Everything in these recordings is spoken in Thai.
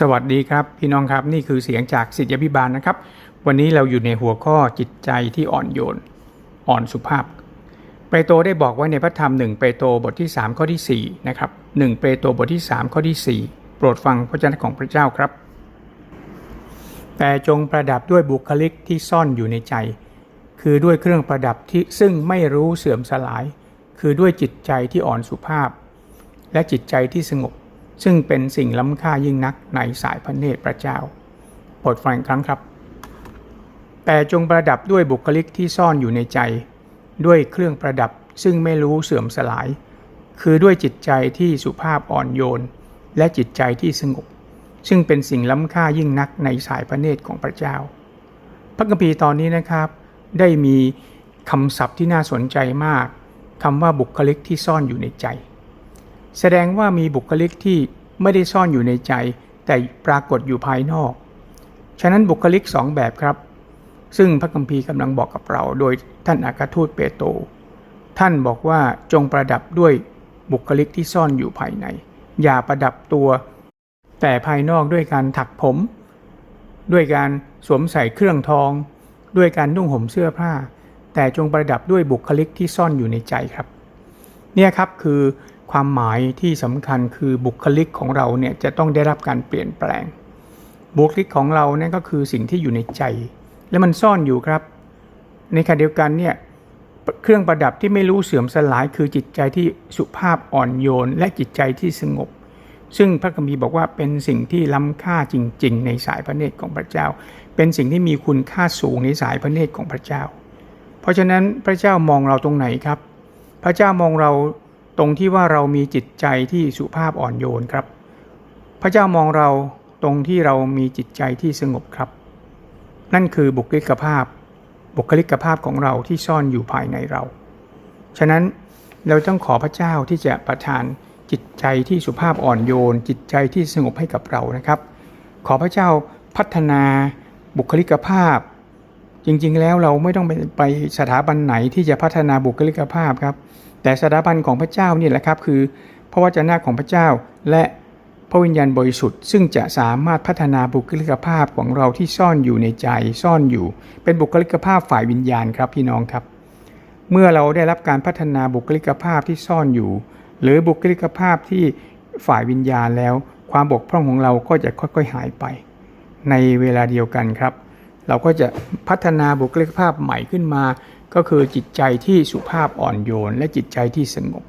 สวัสดีครับ พี่น้องครับนี่คือเสียงจากสิทธิพิบาลนะครับ วันนี้เราอยู่ในหัวข้อจิตใจที่อ่อนโยน อ่อนสุภาพ เปโตรได้บอกไว้ในพระธรรม1เปโตรบทที่ 3 ข้อที่4นะครับ1เปโตรบทที่ 3 ข้อที่ 4 โปรดฟังพระเจ้าของพระเจ้าครับ แต่จงประดับด้วยบุคลิกที่ซ่อนอยู่ในใจ คือด้วยเครื่องประดับที่ซึ่งไม่รู้เสื่อมสลาย คือด้วยจิตใจที่อ่อนสุภาพ และจิตใจที่สงบ ซึ่งเป็นสิ่งล้ำค่ายิ่งนักในสายพระเนตรพระเจ้าโปรดฟังครั้งครับ แต่จงประดับด้วยบุคลิกที่ซ่อนอยู่ในใจ ด้วยเครื่องประดับซึ่งไม่รู้เสื่อมสลาย คือด้วยจิตใจที่สุภาพอ่อนโยน และจิตใจที่สงบซึ่งเป็นสิ่งล้ำค่ายิ่งนักในสายพระเนตรของพระเจ้า พระคัมภีร์ตอนนี้นะครับ ได้มีคำศัพท์ที่น่าสนใจมากคำว่าบุคลิกที่ซ่อนอยู่ในใจ แสดงว่ามีบุคลิกที่ไม่ได้ซ่อนอยู่ในใจ แต่ปรากฏอยู่ภายนอก ฉะนั้นบุคลิกสองแบบครับ ซึ่งพระคัมภีร์กำลังบอกกับเรา โดยท่านอัครทูตเปโตรท่านบอกว่าจงประดับด้วยบุคลิกที่ซ่อนอยู่ภายใน อย่าประดับตัว แต่ภายนอกด้วยการถักผม ด้วยการสวมใส่เครื่องทอง ด้วยการนุ่งห่มเสื้อผ้า แต่จงประดับด้วยบุคลิกที่ซ่อนอยู่ในใจครับ เนี่ยครับคือ ความหมายที่สำคัญคือบุคลิกของเราเนี่ยจะต้องได้รับการเปลี่ยนแปลง บุคลิกของเราเนี่ยก็คือสิ่งที่อยู่ในใจ และมันซ่อนอยู่ครับ ในขณะเดียวกันเนี่ยเครื่องประดับที่ไม่รู้เสื่อมสลายคือจิตใจที่สุภาพอ่อนโยน และจิตใจที่สงบ ซึ่งพระคัมภีร์บอกว่าเป็นสิ่งที่ล้ำค่าจริง ๆ ในสายพระเนตรของพระเจ้า เป็นสิ่งที่มีคุณค่าสูงในสายพระเนตรของพระเจ้า เพราะฉะนั้นพระเจ้ามองเราตรงไหนครับ พระเจ้ามองเรา ตรงที่ว่าเรามีจิตใจที่สุภาพอ่อนโยนครับ พระเจ้ามองเราตรงที่เรามีจิตใจที่สงบครับ นั่นคือบุคลิกภาพ บุคลิกภาพของเราที่ซ่อนอยู่ภายในเรา ฉะนั้นเราต้องขอพระเจ้าที่จะประทานจิตใจที่สุภาพอ่อนโยน จิตใจที่สงบให้กับเรานะครับ ขอพระเจ้าพัฒนาบุคลิกภาพ จริงๆแล้วเราไม่ต้องไปไปสถาบันไหนที่จะพัฒนาบุคลิกภาพครับ แต่สถาบันของพระเจ้านี่แหละครับคือพระวจนะของพระเจ้าและพระวิญญาณบริสุทธิ์ซึ่งจะสามารถพัฒนาบุคลิกภาพของเราที่ซ่อนอยู่ในใจซ่อนอยู่ เป็นบุคลิกภาพฝ่ายวิญญาณครับพี่น้องครับ เมื่อเราได้รับการพัฒนาบุคลิกภาพที่ซ่อนอยู่ หรือบุคลิกภาพที่ฝ่ายวิญญาณแล้ว ความบกพร่องของเราก็จะค่อยๆหายไป ในเวลาเดียวกันครับ เราก็จะพัฒนาบุคลิกภาพใหม่ขึ้นมา ก็คือจิตใจที่สุภาพอ่อนโยน และจิตใจที่สงบ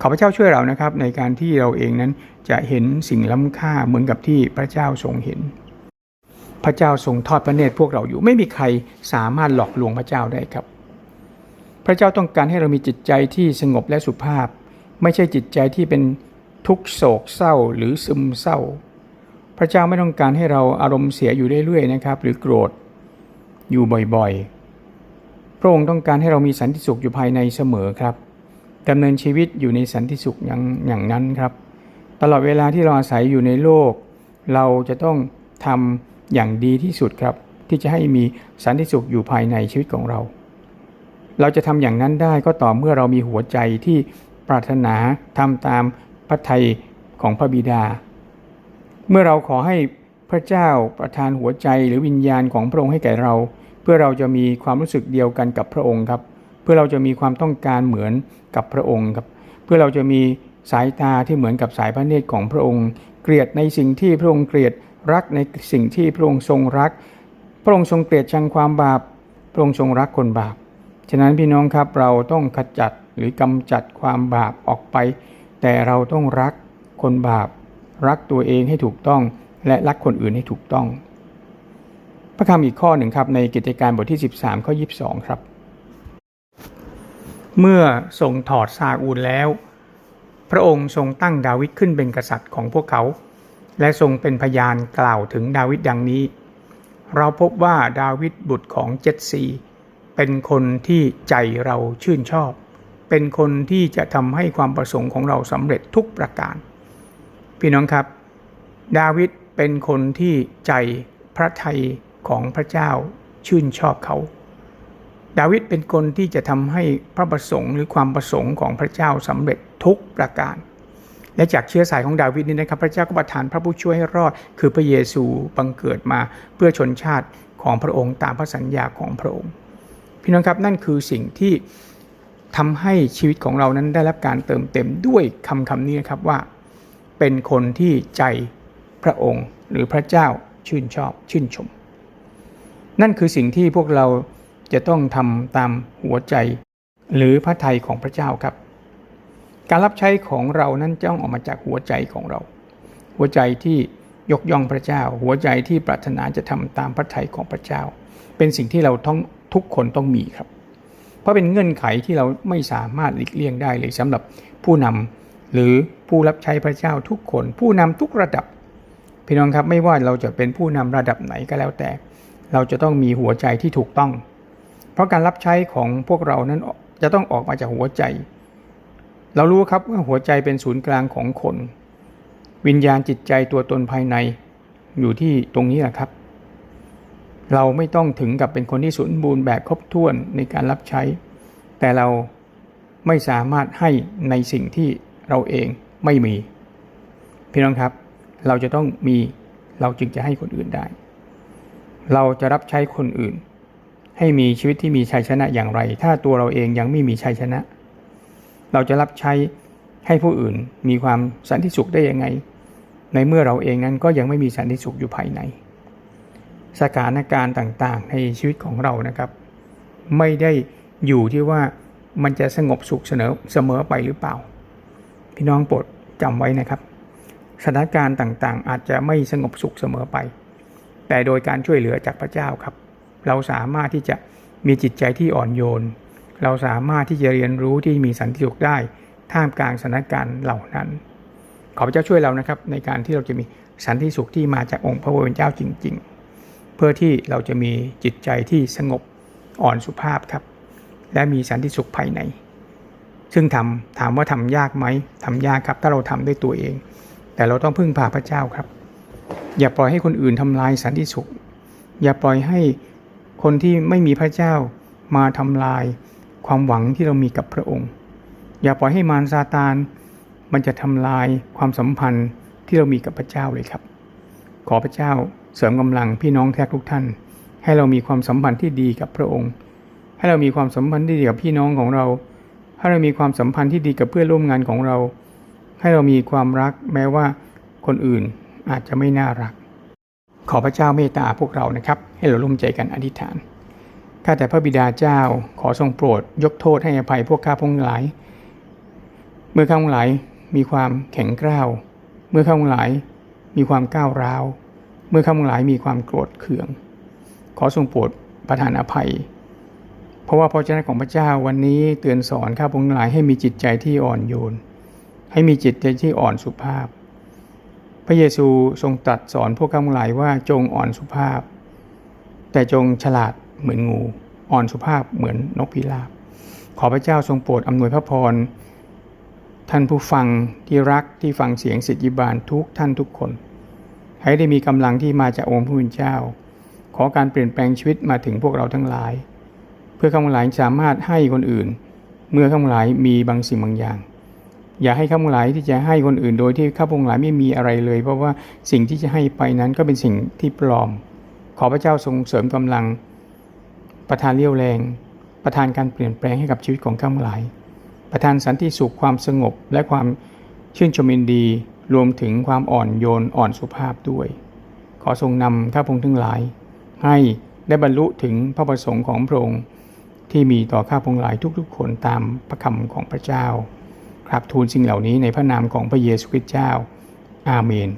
ขอพระเจ้าช่วยเรานะครับ ในการที่เราเองนั้นจะเห็นสิ่งล้ำค่าเหมือนกับที่พระเจ้าทรงเห็น พระเจ้าทรงทอดพระเนตรพวกเราอยู่ ไม่มีใครสามารถหลอกลวงพระเจ้าได้ครับ พระเจ้าต้องการให้เรามีจิตใจที่สงบและสุภาพ ไม่ใช่จิตใจที่เป็นทุกโศกเศร้าหรือซึมเศร้า พระเจ้าไม่ต้องการให้เราอารมณ์เสียอยู่เรื่อยๆนะครับ หรือโกรธอยู่บ่อยๆ ระองค์ต้องการให้เรามีสันติสุขอยู่ภายในเสมอครับดำเนินชีวิตอยู่ในสันติสุขอย่างอย่างนั้นครับ ตลอดเวลาที่เราอาศัยอยู่ในโลก เราจะต้องทำอย่างดีที่สุดครับ ที่จะให้มีสันติสุขอยู่ภายในชีวิตของเรา เราจะทำอย่างนั้นได้ก็ต่อเมื่อเรามีหัวใจที่ปรารถนาทำตามพระทัยของพระบิดา เมื่อเราขอให้พระเจ้าประทานหัวใจหรือวิญญาณของพระองค์ให้แก่เรา พื่อเราจะมีความรู้สึกเดียวกันกับพระองค์ครับ เพื่อเราจะมีความต้องการเหมือนกับพระองค์ครับ เพื่อเราจะมีสายตาที่เหมือนกับสายพระเนตรของพระองค์ เกลียดในสิ่งที่พระองค์เกลียดรักในสิ่งที่พระองค์ทรงรัก พระองค์ทรงเกลียดชังความบาป พระองค์ทรงรักคนบาป ฉะนั้นพี่น้องครับเราต้องขจัดหรือกำจัดความบาปออกไป แต่เราต้องรักคนบาป รักตัวเองให้ถูกต้อง และรักคนอื่นให้ถูกต้อง พระคำอีกข้อหนึ่งครับในกิจการบทที่ 13 ข้อ 22 ครับ เมื่อทรงถอดซาอูลแล้ว พระองค์ทรงตั้งดาวิดขึ้นเป็นกษัตริย์ของพวกเขา และทรงเป็นพยานกล่าวถึงดาวิดดังนี้ เราพบว่าดาวิดบุตรของเจดซีเป็นคนที่ใจเราชื่นชอบ เป็นคนที่จะทำให้ความประสงค์ของเราสำเร็จทุกประการ พี่น้องครับ ดาวิดเป็นคนที่ใจพระไทย ของพระเจ้าชื่นชอบเขา ดาวิดเป็นคนที่จะทำให้พระประสงค์หรือความประสงค์ของพระเจ้าสำเร็จทุกประการ และจากเชื้อสายของดาวิดนี้นะครับ พระเจ้าก็ประทานพระผู้ช่วยให้รอด คือพระเยซูบังเกิดมาเพื่อชนชาติของพระองค์ตามพระสัญญาของพระองค์ พี่น้องครับนั่นคือสิ่งที่ทำให้ชีวิตของเรานั้นได้รับการเติมเต็มด้วยคำคำนี้นะครับว่า เป็นคนที่ใจพระองค์หรือพระเจ้าชื่นชอบชื่นชม นั่นคือสิ่งที่พวกเราจะต้องทำตามหัวใจ หรือพระทัยของพระเจ้าครับ การรับใช้ของเรานั้นจ้องออกมาจากหัวใจของเรา หัวใจที่ยกย่องพระเจ้า หัวใจที่ปรารถนาจะทำตามพระทัยของพระเจ้า เป็นสิ่งที่เราต้องทุกคนต้องมีครับ เพราะเป็นเงื่อนไขที่เราไม่สามารถหลีกเลี่ยงได้เลยสำหรับผู้นำหรือผู้รับใช้พระเจ้าทุกคน ผู้นำทุกระดับพี่น้องครับไม่ว่าเราจะเป็นผู้นำระดับไหนก็แล้วแต่ เราจะต้องมีหัวใจที่ถูกต้อง เพราะการรับใช้ของพวกเรานั้นจะต้องออกมาจากหัวใจ เรารู้ครับว่าหัวใจเป็นศูนย์กลางของคน วิญญาณจิตใจตัวตนภายใน อยู่ที่ตรงนี้แหละครับ เราไม่ต้องถึงกับเป็นคนที่สมบูรณ์แบบครบถ้วนในการรับใช้ แต่เราไม่สามารถให้ในสิ่งที่เราเองไม่มี พี่น้องครับ เราจะต้องมีเราจึงจะให้คนอื่นได้ เราจะรับใช้คนอื่น ให้มีชีวิตที่มีชัยชนะอย่างไร ถ้าตัวเราเองยังไม่มีชัยชนะ เราจะรับใช้ให้ผู้อื่นมีความสันติสุขได้ยังไง ในเมื่อเราเองนั้นก็ยังไม่มีสันติสุขอยู่ภายใน สถานการณ์ต่างๆ ในชีวิตของเรานะครับ ไม่ได้อยู่ที่ว่ามันจะสงบสุขเสนอเสมอไปหรือเปล่า พี่น้องโปรดจำไว้นะครับสถานการณ์ต่างๆ อาจจะไม่สงบสุขเสมอไป แต่โดยการช่วยเหลือจากพระเจ้าครับ เราสามารถที่จะมีจิตใจที่อ่อนโยน เราสามารถที่จะเรียนรู้ที่มีสันติสุขได้ ท่ามกลางสถานการณ์เหล่านั้น ขอพระเจ้าช่วยเรานะครับ ในการที่เราจะมีสันติสุขที่มาจากองค์พระผู้เป็นเจ้าจริง ๆ เพื่อที่เราจะมีจิตใจที่สงบอ่อนสุภาพครับ และมีสันติสุขภายใน ซึ่งทำถามว่าทำยากไหมทำยากครับ ถ้าเราทำด้วยตัวเอง แต่เราต้องพึ่งพาพระเจ้าครับ อย่าปล่อยให้คนอื่นทำลายสันติสุข อย่าปล่อยให้คนที่ไม่มีพระเจ้ามาทำลายความหวังที่เรามีกับพระองค์ อย่าปล่อยให้มารซาตานมันจะทำลายความสัมพันธ์ที่เรามีกับพระเจ้าเลยครับ ขอพระเจ้าเสริมกำลังพี่น้องแท้ทุกท่าน ให้เรามีความสัมพันธ์ที่ดีกับพระองค์ ให้เรามีความสัมพันธ์ที่ดีกับพี่น้องของเรา ให้เรามีความสัมพันธ์ที่ดีกับเพื่อนร่วมงานของเรา ให้เรามีความรักแม้ว่าคนอื่น อาจจะไม่น่ารัก ขอพระเจ้าเมตตาพวกเรานะครับ ให้เราร่วมใจกันอธิษฐานข้าแต่พระบิดาเจ้าขอทรงโปรด ยกโทษให้อภัยพวกข้าพงหลาย เมื่อข้าพงหลายมีความแข็งกร้าว เมื่อข้าพงหลายมีความก้าวร้าว เมื่อข้าพงหลายมีความโกรธเคือง ขอทรงโปรดประทานอภัย เพราะว่าพระเจ้าของพระเจ้าวันนี้เตือนสอนข้าพงหลายให้มีจิตใจที่อ่อนโยน ให้มีจิตใจที่อ่อนสุภาพ พระเยซูทรงตรัสสอนพวกข้างหลายว่าจงอ่อนสุภาพ แต่จงฉลาดเหมือนงู อ่อนสุภาพเหมือนนกพิราบ ขอพระเจ้าทรงโปรดอำนวยพระพร ท่านผู้ฟังที่รักที่ฟังเสียงสิทธิบาลทุกท่านทุกคน ให้ได้มีกำลังที่มาจากองค์พระผู้เป็นเจ้า ขอการเปลี่ยนแปลงชีวิตมาถึงพวกเราทั้งหลาย เพื่อข้างหลายสามารถให้คนอื่น เมื่อข้างหลายมีบางสิ่งบางอย่าง อย่าให้ข้าพงหลายที่จะให้คนอื่นโดยที่ข้าพงหลายไม่มีอะไรเลย เพราะว่าสิ่งที่จะให้ไปนั้นก็เป็นสิ่งที่ปลอม ขอพระเจ้าทรงเสริมกำลัง ประทานเรี่ยวแรง ประทานการเปลี่ยนแปลงให้กับชีวิตของข้าพงหลาย ประทานสันติสุขความสงบและความชื่นชมยินดีรวมถึงความอ่อนโยนอ่อนสุภาพด้วย ขอทรงนำข้าพงทั้งหลาย ให้ได้บรรลุถึงพระประสงค์ของพระองค์ที่มีต่อข้าพงหลายทุกๆ คนตามพระคำของพระเจ้า ครับทูลสิ่งเหล่านี้ในพระนามของพระเยซูคริสต์เจ้า อาเมน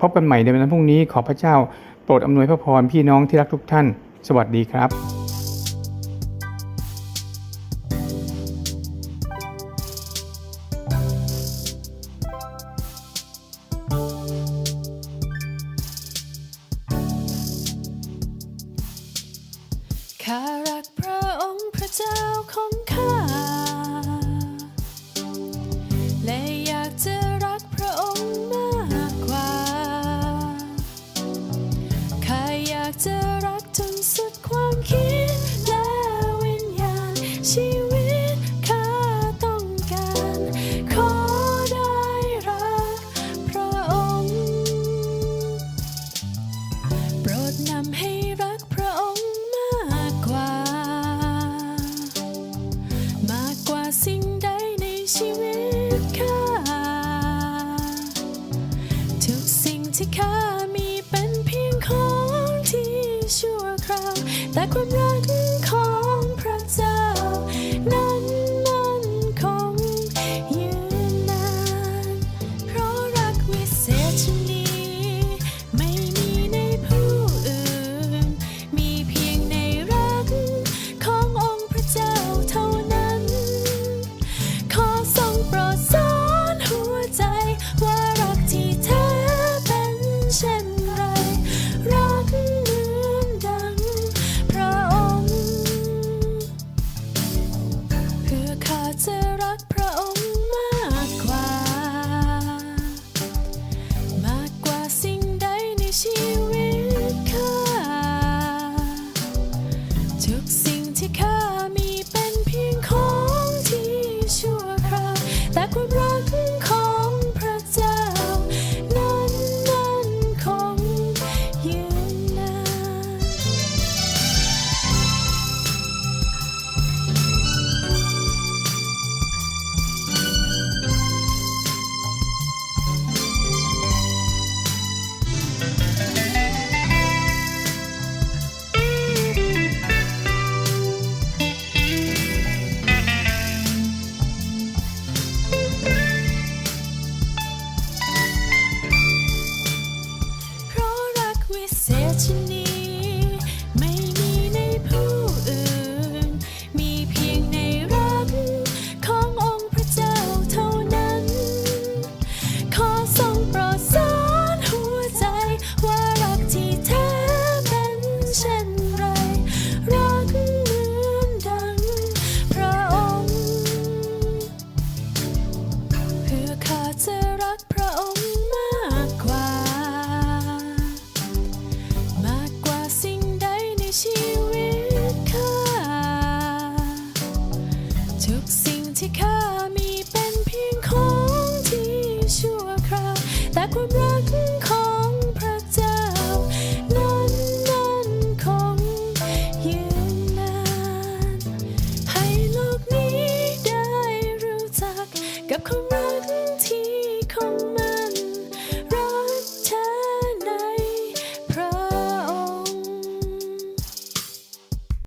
พบกันใหม่ในวันพรุ่งนี้ขอพระเจ้าโปรดอำนวยพระพรพี่น้องที่รักทุกท่าน สวัสดีครับ I'm hating. แ